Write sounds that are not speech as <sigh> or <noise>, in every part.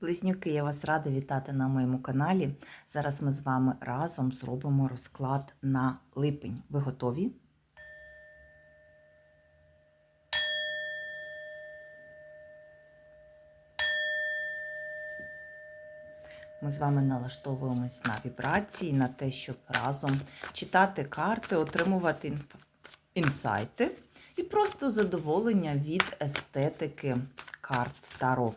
Близнюки, я вас рада вітати на моєму каналі. Зараз ми з вами разом зробимо розклад на липень. Ви готові? Ми з вами налаштовуємось на вібрації, на те, щоб разом читати карти, отримувати інсайти і просто задоволення від естетики карт Таро.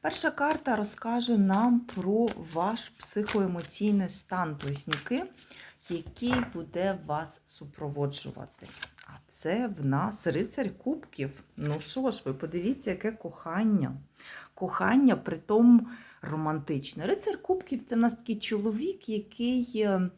Перша карта розкаже нам про ваш психоемоційний стан близнюки, який буде вас супроводжувати. А це в нас рицарь кубків. Ну що ж, ви подивіться, яке кохання. Кохання при тому романтичне. Рицар кубків це в нас такий чоловік, який е,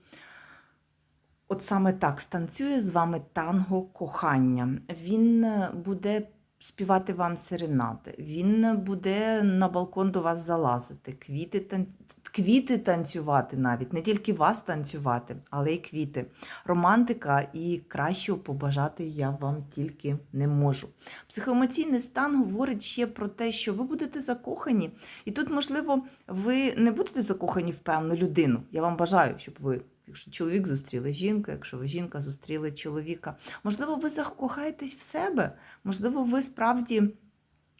от саме так станцює з вами танго кохання. Він е, буде співати вам серенади, він буде на балкон до вас залазити, квіти, тан... квіти танцювати навіть, не тільки вас танцювати, але й квіти. Романтика і кращого побажати я вам тільки не можу. Психоемоційний стан говорить ще про те, що ви будете закохані, і тут, можливо, ви не будете закохані в певну людину. Я вам бажаю, щоб ви. Якщо чоловік зустріли жінку, якщо ви жінка зустріли чоловіка, можливо, ви закохаєтесь в себе, можливо, ви справді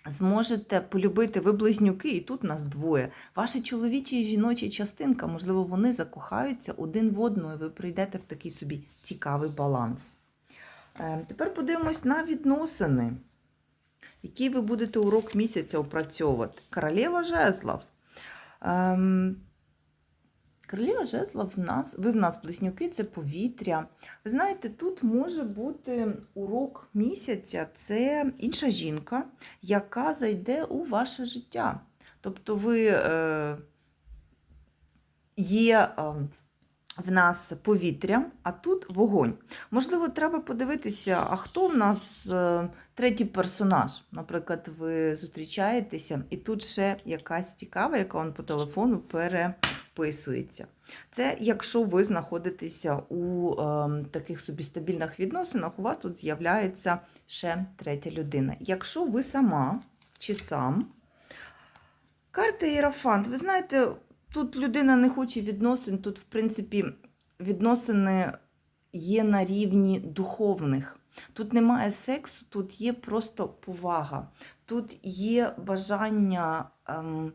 зможете полюбити ви близнюки, і тут нас двоє. Ваша чоловіча і жіноча частинка, можливо, вони закохаються один в одну, і ви прийдете в такий собі цікавий баланс. Е, Тепер подивимось на відносини, які ви будете урок місяця опрацьовувати. Королева жезлов. Королева жезла в нас, ви в нас близнюки, це повітря. Ви знаєте, тут може бути урок місяця, це інша жінка, яка зайде у ваше життя. Тобто ви е, є е, в нас повітря, а тут вогонь. Можливо, треба подивитися, а хто в нас е, третій персонаж. Наприклад, ви зустрічаєтеся, і тут ще якась цікава, яка вам по телефону переписується. Це якщо ви знаходитеся у е, таких собі стабільних відносинах, у вас тут з'являється ще третя людина. Якщо ви сама чи сам, карта Єрофант, ви знаєте, тут людина не хоче відносин, тут, в принципі, відносини є на рівні духовних. Тут немає сексу, тут є просто повага, тут є бажання ем,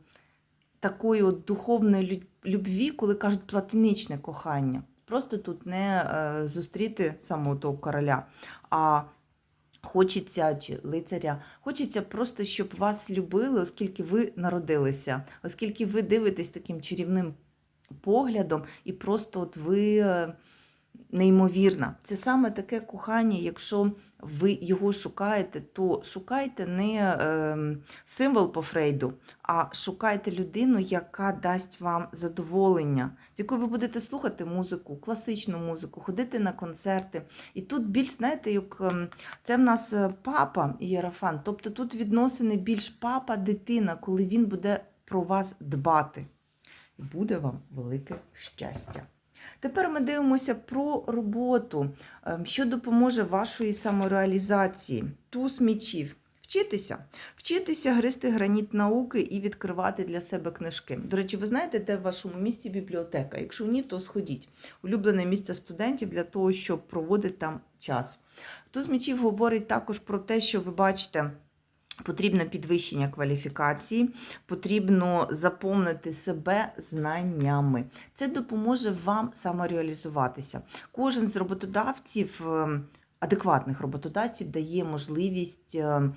такої от духовної любві, коли кажуть платонічне кохання. Просто тут не е, зустріти самого того короля, а хочеться чи лицаря, хочеться просто, щоб вас любили, оскільки ви народилися, оскільки ви дивитесь таким чарівним поглядом, і просто от ви е, неймовірна. Це саме таке кохання, якщо ви його шукаєте, то шукайте не е, символ по Фрейду, а шукайте людину, яка дасть вам задоволення, з якою ви будете слухати музику, класичну музику, ходити на концерти. І тут більш, знаєте, як ем, це в нас е, папа Єрофан, тобто тут відносини більш папа-дитина, коли він буде про вас дбати. І буде вам велике щастя. Тепер ми дивимося про роботу, ем, що допоможе вашої самореалізації. Туз мічів. Вчитися, вчитися гристи граніт науки і відкривати для себе книжки. До речі, ви знаєте, де в вашому місті бібліотека? Якщо ні, то сходіть. Улюблене місце студентів для того, щоб проводити там час. Туз мічів говорить також про те, що ви бачите. Потрібне підвищення кваліфікації, потрібно заповнити себе знаннями. Це допоможе вам самореалізуватися. Кожен з роботодавців, е, адекватних роботодавців, дає можливість е, м,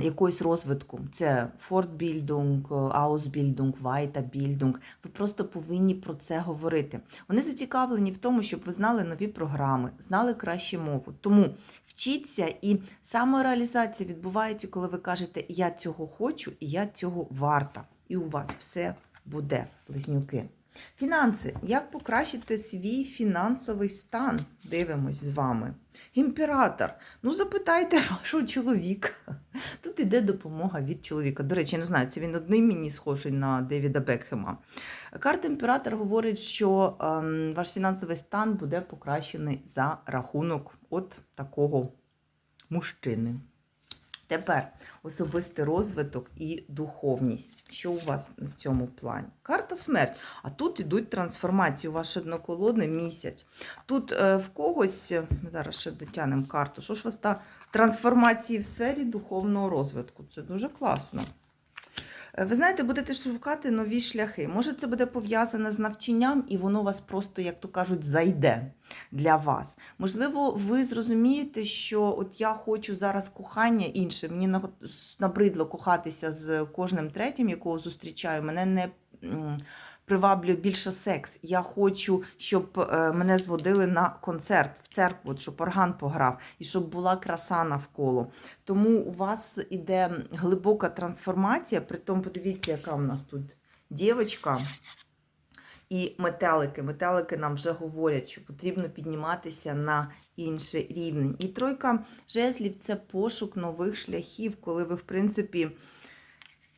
якогось розвитку. Це Fortbildung, Ausbildung, Weiterbildung. Ви просто повинні про це говорити. Вони зацікавлені в тому, щоб ви знали нові програми, знали краще мову. Тому вчіться і самореалізація відбувається, коли ви кажете Я цього хочу і я цього варта. І у вас все буде, близнюки. Фінанси. Як покращити свій фінансовий стан? Дивимось з вами. Імператор. Ну, запитайте <laughs> вашого чоловіка. Тут іде допомога від чоловіка. До речі, я не знаю, це він одним мені схожий на Девіда Бекхема. Карта імператор говорить, що ем, ваш фінансовий стан буде покращений за рахунок от такого мужчини. Тепер особистий розвиток і духовність. Що у вас в цьому плані? Карта смерть. А тут йдуть трансформації. У вас одноколодне місяць. Тут е, в когось, е, зараз ще дотягнемо карту, що ж у вас та трансформації в сфері духовного розвитку. Це дуже класно. Е, Ви знаєте, будете шукати нові шляхи. Може, це буде пов'язане з навчанням, і воно вас просто, як то кажуть, зайде для вас. Можливо, ви зрозумієте, що от я хочу зараз кохання інше. Мені набридло кохатися з кожним третім, якого зустрічаю. Мене не м, приваблює більше секс. Я хочу, щоб е, мене зводили на концерт в церкву, щоб орган пограв, і щоб була краса навколо. Тому у вас іде глибока трансформація. Притом, подивіться, яка у нас тут дівчинка. І метелики. Метелики нам вже говорять, що потрібно підніматися на інший рівень. І тройка жезлів це пошук нових шляхів, коли ви, в принципі,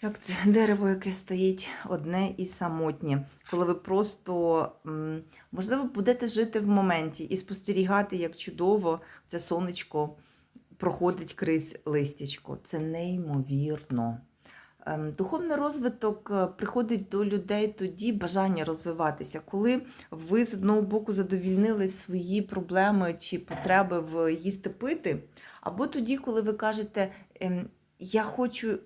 як це <laughs> дерево, яке стоїть одне і самотнє, коли ви просто, можливо, будете жити в моменті і спостерігати, як чудово це сонечко проходить крізь листячко. Це неймовірно. Ем, Духовний розвиток е, приходить до людей тоді бажання розвиватися, коли ви з одного боку задовільнили свої проблеми чи потреби в їсти пити, або тоді, коли ви кажете, ем, я хочу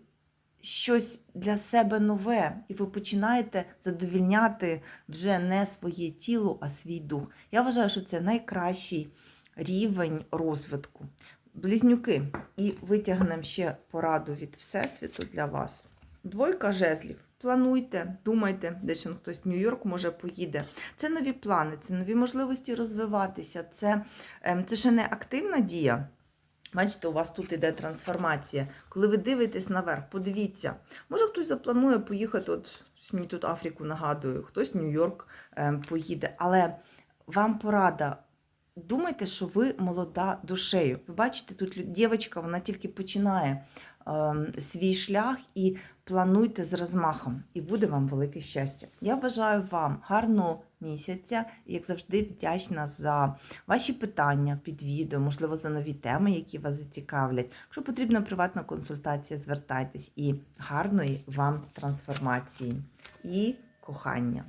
щось для себе нове, і ви починаєте задовільняти вже не своє тіло, а свій дух. Я вважаю, що це найкращий рівень розвитку. Близнюки, і витягнемо ще пораду від Всесвіту для вас. Двойка жезлів. Плануйте, думайте, десь хтось в Нью-Йорк може поїде. Це нові плани, це нові можливості розвиватися. Це, ем, це ще не активна дія. Бачите, у вас тут іде трансформація. Коли ви дивитесь наверх, подивіться, може хтось запланує поїхати, от мені тут Африку нагадую, хтось Нью-Йорк ем, поїде. Але вам порада. Думайте, що ви молода душею. Ви бачите, тут дівчинка, вона тільки починає е, свій шлях і плануйте з розмахом, і буде вам велике щастя. Я бажаю вам гарного місяця, і, як завжди, вдячна за ваші питання під відео, можливо, за нові теми, які вас зацікавлять. Якщо потрібна приватна консультація, звертайтесь і гарної вам трансформації і кохання.